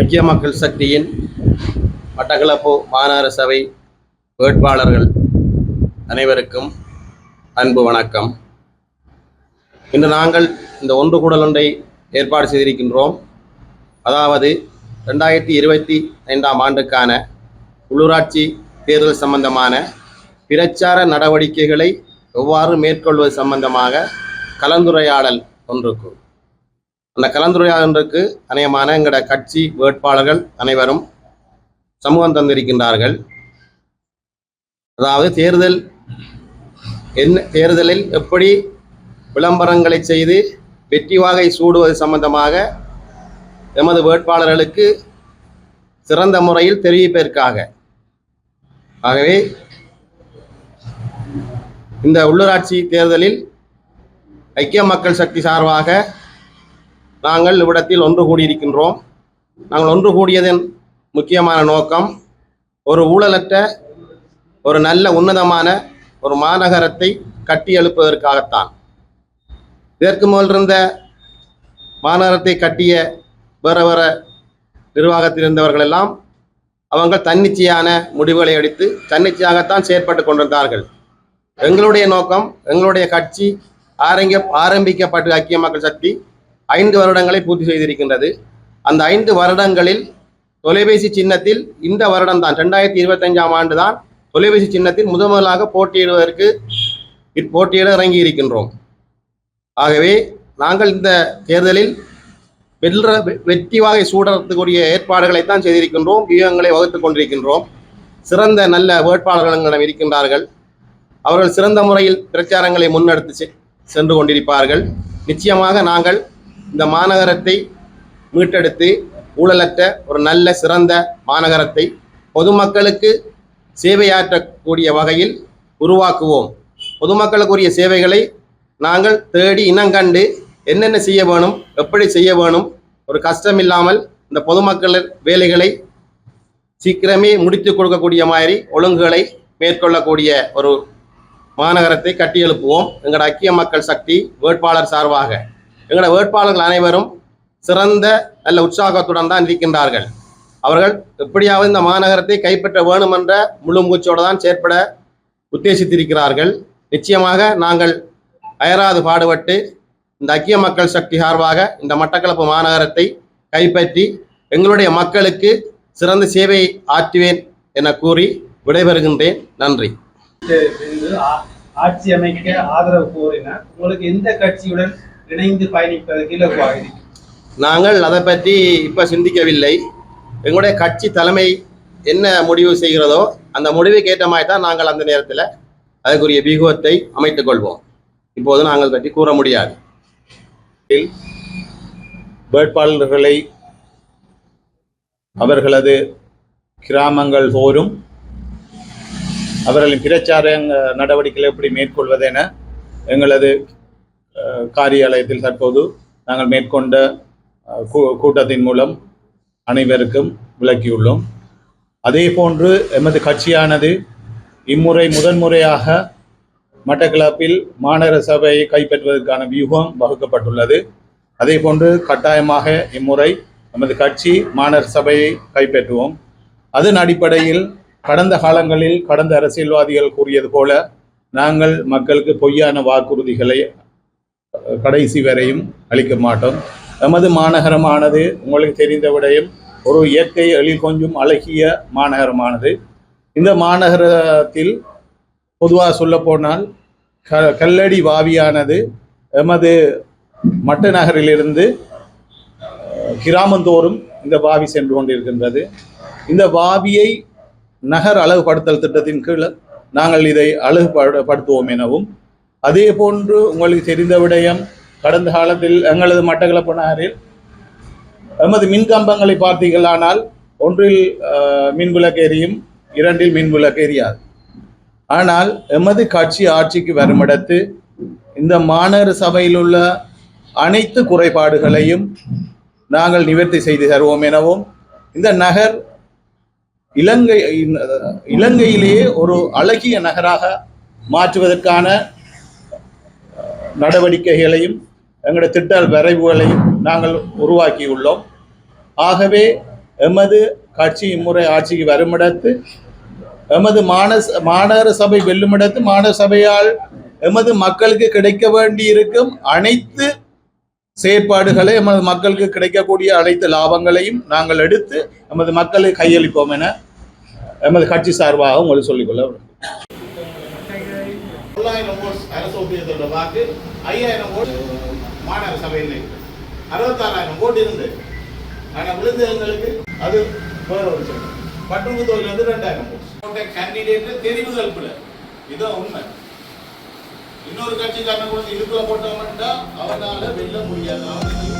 ஐக்கிய மக்கள் சக்தியின் மட்டக்களப்பு மாநகர சபை வேட்பாளர்கள் அனைவருக்கும் அன்பு வணக்கம். இன்று நாங்கள் இந்த ஒன்று கூடல் ஒன்றை ஏற்பாடு செய்திருக்கின்றோம். அதாவது ரெண்டாயிரத்தி இருபத்தி ஐந்தாம் ஆண்டுக்கான உள்ளூராட்சி தேர்தல் சம்பந்தமான பிரச்சார நடவடிக்கைகளை எவ்வாறு மேற்கொள்வது சம்பந்தமாக கலந்துரையாடல் ஒன்றுக்கு. அந்த கலந்துரையாடலுக்கு அநேகமான எங்களோட கட்சி வேட்பாளர்கள் அனைவரும் சமூகம் தந்திருக்கின்றார்கள். அதாவது தேர்தல் என்ன தேர்தலில் எப்படி விளம்பரங்களை செய்து வெற்றி வாகை சூடுவது சம்பந்தமாக எமது வேட்பாளர்களுக்கு சிறந்த முறையில் தெரிவிப்பதற்காக. ஆகவே இந்த உள்ளூராட்சி தேர்தலில் ஐக்கிய மக்கள் சக்தி சார்பாக நாங்கள் இவ்விடத்தில் ஒன்று கூடியிருக்கின்றோம். நாங்கள் ஒன்று கூடியதன் முக்கியமான நோக்கம் ஒரு ஊழலற்ற ஒரு நல்ல உன்னதமான ஒரு மாநகரத்தை கட்டி எழுப்பதற்காகத்தான் இதற்கு முதல் இருந்த மாநகரத்தை கட்டிய வேற வேற நிர்வாகத்தில் இருந்தவர்கள் எல்லாம் அவங்க தன்னிச்சையான முடிவுகளை எடுத்து தன்னிச்சையாகத்தான் செயற்பட்டு கொண்டிருந்தார்கள். எங்களுடைய நோக்கம் எங்களுடைய கட்சி ஆரங்க ஆரம்பிக்கப்பட்ட ஐக்கிய மக்கள் சக்தி ஐந்து வருடங்களை பூர்த்தி செய்திருக்கின்றது. அந்த ஐந்து வருடங்களில் தொலைபேசி சின்னத்தில் இந்த வருடம் தான் ரெண்டாயிரத்தி இருபத்தஞ்சாம் ஆண்டு தான் தொலைபேசி சின்னத்தில் முதன் முதலாக போட்டியிடுவதற்கு போட்டியிட இறங்கி இருக்கின்றோம் ஆகவே நாங்கள் இந்த தேர்தலில் வெல்ற வெ- வெற்றி வாகை ஏற்பாடுகளை ஏற்பாடுகளைத்தான் செய்திருக்கின்றோம் வியூகங்களை வகுத்துக் கொண்டிருக்கின்றோம். சிறந்த நல்ல வேட்பாளர்கள் எங்களிடம் இருக்கின்றார்கள். அவர்கள் சிறந்த முறையில் பிரச்சாரங்களை முன்னெடுத்து செ- சென்று கொண்டிருப்பார்கள். நிச்சயமாக நாங்கள் இந்த மாநகரத்தை மீட்டெடுத்து ஊழலற்ற ஒரு நல்ல சிறந்த மாநகரத்தை பொதுமக்களுக்கு சேவையாற்றக்கூடிய வகையில் உருவாக்குவோம். பொதுமக்களுக்குரிய சேவைகளை நாங்கள் தேடி இனங்கண்டு என்னென்ன செய்ய வேணும் எப்படி செய்ய வேணும் ஒரு கஷ்டம் இல்லாமல் இந்த பொதுமக்கள் வேலைகளை சீக்கிரமே முடித்து கொடுக்கக்கூடிய மாதிரி ஒழுங்குகளை மேற்கொள்ளக்கூடிய ஒரு மாநகரத்தை கட்டியெழுப்புவோம். எங்களோட ஐக்கிய மக்கள் சக்தி வேட்பாளர் சார்பாக. எங்களோட வேட்பாளர்கள் அனைவரும் சிறந்த நல்ல உற்சாகத்துடன் தான் இருக்கின்றார்கள். அவர்கள் எப்படியாவது இந்த மாநகரத்தை கைப்பற்ற வேணும் என்ற முழு மூச்சோடு தான் செயற்பட உத்தேசித்திருக்கிறார்கள். நிச்சயமாக நாங்கள் அயராது பாடுபட்டு இந்த ஐக்கிய மக்கள் சக்தி சார்பாக இந்த மட்டக்களப்பு மாநகரத்தை கைப்பற்றி எங்களுடைய மக்களுக்கு சிறந்த சேவை ஆற்றுவேன் என கூறி விடைபெறுகின்றேன். நன்றி. ஆட்சி அமைக்க ஆதரவு கோரினார். உங்களுக்கு எந்த கட்சியுடன் இணைந்து பயணிப்பதற்கு நாங்கள் அதை பற்றி இப்போ சிந்திக்கவில்லை. எங்களுடைய கட்சி தலைமை என்ன முடிவு செய்கிறதோ அந்த முடிவுக்கு ஏற்ற மாதிரி தான் நாங்கள் அந்த நேரத்தில் அதுக்குரிய வியூகத்தை அமைத்துக் கொள்வோம். இப்போது நாங்கள் பற்றி கூற முடியாது. வேட்பாளர்களை அவர்களது கிராமங்கள் தோறும் அவர்களின் பிரச்சார நடவடிக்கைகளை எப்படி மேற்கொள்வதென எங்களது காரியாலயத்தில் தற்போது நாங்கள் மேற்கொண்ட கூட்டத்தின் மூலம் அனைவருக்கும் விளக்கியுள்ளோம். அதே போன்று எமது கட்சியானது இம்முறை முதன்முறையாக மட்டக்களப்பில் மாநகர சபையை கைப்பற்றுவதற்கான வியூகம் வகுக்கப்பட்டுள்ளது. அதே போன்று கட்டாயமாக இம்முறை நமது கட்சி மாநகர சபையை கைப்பற்றுவோம். அதன் அடிப்படையில் கடந்த காலங்களில் கடந்த அரசியல்வாதிகள் கூறியது போல நாங்கள் மக்களுக்கு பொய்யான வாக்குறுதிகளை கடைசி வரையும் அளிக்க மாட்டோம். நமது மாநகரமானது உங்களுக்கு தெரிந்த விடயம் ஒரு இயற்கை எழில் கொஞ்சம் அழகிய மாநகரமானது. இந்த மாநகரத்தில் பொதுவாக சொல்லப்போனால் க கல்லடி வாவியானது எமது மட்ட நகரிலிருந்து கிராமந்தோறும் இந்த வாவி சென்று கொண்டிருக்கின்றது. இந்த வாவியை நகர் அழகுபடுத்தல் திட்டத்தின் கீழ் நாங்கள் இதை அழகுபடுத்துவோம் எனவும் அதே போன்று உங்களுக்கு தெரிந்த விடயம் கடந்த காலத்தில் எங்களது மட்டக்களப்பு நகரில் எமது மின்கம்பங்களை பார்த்தீர்களானால் ஒன்றில் மின்விளக்கு எரியும் இரண்டில் மின்விளக்கு எரியாது ஆனால் எமது கட்சி ஆட்சிக்கு வருமிடத்து இந்த மாநகர சபையில் உள்ள அனைத்து குறைபாடுகளையும் நாங்கள் நிவர்த்தி செய்து தருவோம் எனவும் இந்த நகர் இலங்கை இலங்கையிலேயே ஒரு அழகிய நகராக மாற்றுவதற்கான நடவடிக்கைகளையும் எங்களுடைய திட்ட வரைவுகளையும் நாங்கள் உருவாக்கியுள்ளோம் ஆகவே எமது கட்சி இம்முறை ஆட்சிக்கு வருமிடத்து எமது மாநஸ் மாநகர சபை வெல்லுமிடத்து மாநகர சபையால் எமது மக்களுக்கு கிடைக்க வேண்டி இருக்கும் அனைத்து செயற்பாடுகளை எமது மக்களுக்கு கிடைக்கக்கூடிய அனைத்து லாபங்களையும் நாங்கள் எடுத்து எமது மக்களுக்கு கையளிப்போம் என எமது கட்சி சார்பாக உங்களுக்கு சொல்லிக்கொள்ள விரும்புகிறேன். தொள்ளாயிரம் ஓட்ஸ் அரசு ஒப்பியத்தோட வாக்கு ஐயாயிரம் ஓட்டு மாநகர சபையில். அறுபத்தாறாயிரம் ஓட்டு இருந்து ஆனால் விழுந்தவங்களுக்கு அது வேற ஒரு விஷயம் பட்டுக்கு தொழில் வந்து ரெண்டாயிரம் போட்ட கேண்டிடேட் தெரிவுதல் பிள்ளை இதுதான் உண்மை. இன்னொரு கட்சிக்காரன் கொடுத்து இதுக்குள்ள போட்டோம்னா அவனால வெல்ல முடியாது. அவனுக்கு